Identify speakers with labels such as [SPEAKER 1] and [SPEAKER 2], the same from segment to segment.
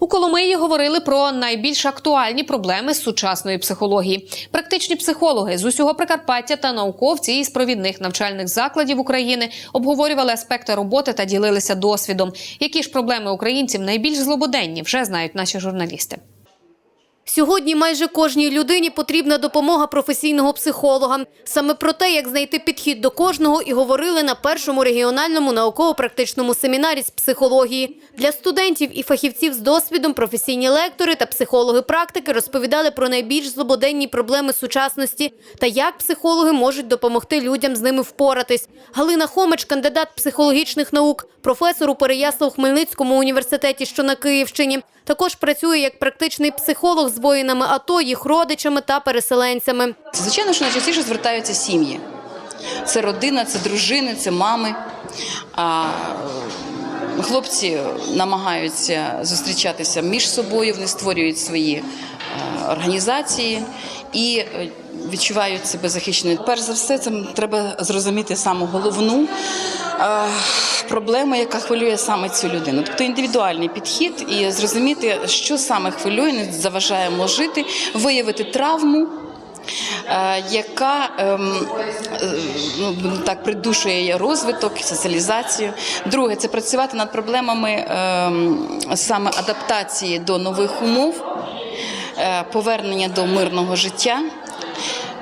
[SPEAKER 1] У Коломиї говорили про найбільш актуальні проблеми з сучасної психології. Практичні психологи з усього Прикарпаття та науковці із провідних навчальних закладів України обговорювали аспекти роботи та ділилися досвідом. Які ж проблеми українців найбільш злободенні, вже знають наші журналісти.
[SPEAKER 2] Сьогодні майже кожній людині потрібна допомога професійного психолога. Саме про те, як знайти підхід до кожного, і говорили на першому регіональному науково-практичному семінарі з психології. Для студентів і фахівців з досвідом професійні лектори та психологи-практики розповідали про найбільш злободенні проблеми сучасності та як психологи можуть допомогти людям з ними впоратись. Галина Хомич, кандидат психологічних наук, професор у Переяслав-Хмельницькому університеті, що на Київщині. Також працює як практичний психолог з воїнами АТО, їх родичами та переселенцями.
[SPEAKER 3] Звичайно, що найчастіше звертаються сім'ї. Це родина, це дружини, це мами. А е, хлопці намагаються зустрічатися між собою, вони створюють свої е, організації і е, відчувають себе захищеними. Перш за все, це треба зрозуміти саму головну проблему, яка хвилює саме цю людину. Тобто індивідуальний підхід і зрозуміти, що саме хвилює, не заважає йому жити, виявити травму. е, Яка ну, так придушує розвиток, соціалізацію. Друге, це працювати над проблемами ем, саме адаптації до нових умов, е, повернення до мирного життя.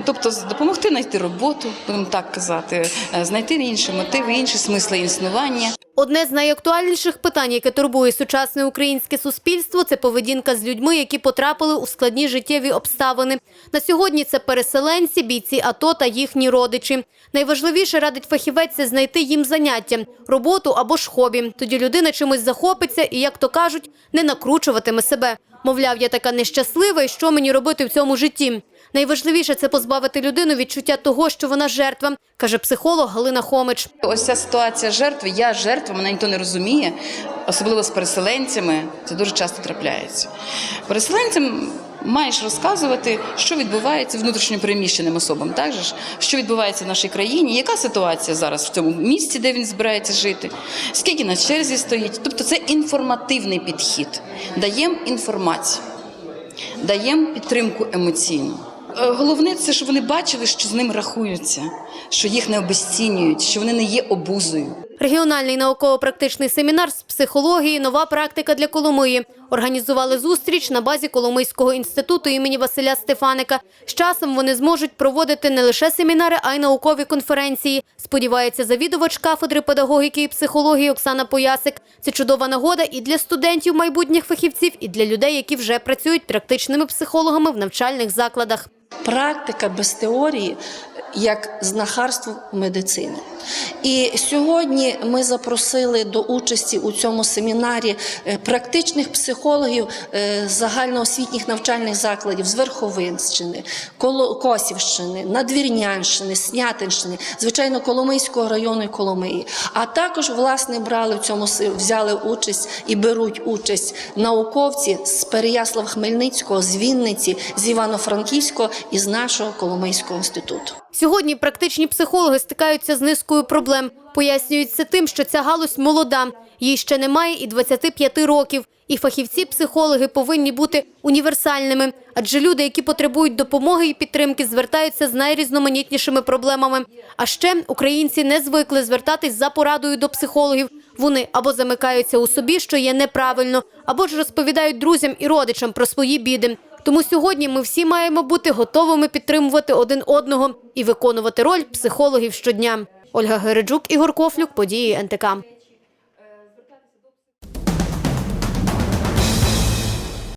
[SPEAKER 3] Тобто допомогти знайти роботу, будемо так казати, е, знайти інші мотиви, інші смисли існування.
[SPEAKER 2] Одне з найактуальніших питань, яке турбує сучасне українське суспільство, це поведінка з людьми, які потрапили у складні життєві обставини. На сьогодні це переселенці, бійці АТО та їхні родичі. Найважливіше радить фахівець це знайти їм заняття, роботу або ж хобі. Тоді людина чимось захопиться і, як то кажуть, не накручуватиме себе. Мовляв, я така нещаслива, і що мені робити в цьому житті? Найважливіше це позбавити людину відчуття того, що вона жертва, каже психолог Галина Хомич.
[SPEAKER 3] Ось ця ситуація жертви, я жертва, мене ніхто не розуміє, особливо з переселенцями, це дуже часто трапляється. Переселенцям маєш розказувати, що відбувається внутрішньо переміщеним особам, так же ж, що відбувається в нашій країні, яка ситуація зараз в цьому місці, де він збирається жити, скільки на черзі стоїть. Тобто це інформативний підхід. Даємо інформацію, даємо підтримку емоційну. Е, Головне це, щоб вони бачили, що з ним рахуються, що їх не обесцінюють, що вони не є обузою.
[SPEAKER 2] Регіональний науково-практичний семінар з психології Нова практика для Коломиї. Організували зустріч на базі Коломийського інституту імені Василя Стефаника. З часом вони зможуть проводити не лише семінари, а й наукові конференції. Сподівається, завідувач кафедри педагогіки і психології Оксана Поясик. Це чудова нагода і для студентів, майбутніх фахівців, і для людей, які вже працюють практичними психологами в навчальних закладах.
[SPEAKER 4] Практика без теорії як знахарство медицини. І сьогодні ми запросили до участі у цьому семінарі е, практичних психологів е, загальноосвітніх навчальних закладів з Верховинщини, Косівщини, Надвірнянщини, Снятинщини, звичайно, Коломийського району і Коломиї. А також власне брали в цьому взяли участь і беруть участь науковці з Переяслав Хмельницького, з Вінниці, з Івано-Франківського і з нашого Коломийського інституту.
[SPEAKER 2] Сьогодні практичні психологи стикаються з низкою проблем. Пояснюють це тим, що ця галузь молода, їй ще немає і 25 років. І фахівці-психологи повинні бути універсальними, адже люди, які потребують допомоги і підтримки, звертаються з найрізноманітнішими проблемами. А ще українці не звикли звертатись за порадою до психологів. Вони або замикаються у собі, що є неправильно, або ж розповідають друзям і родичам про свої біди. Тому сьогодні ми всі маємо бути готовими підтримувати один одного і виконувати роль психологів щодня. Ольга Гереджук, Ігор Кофлюк, події НТК.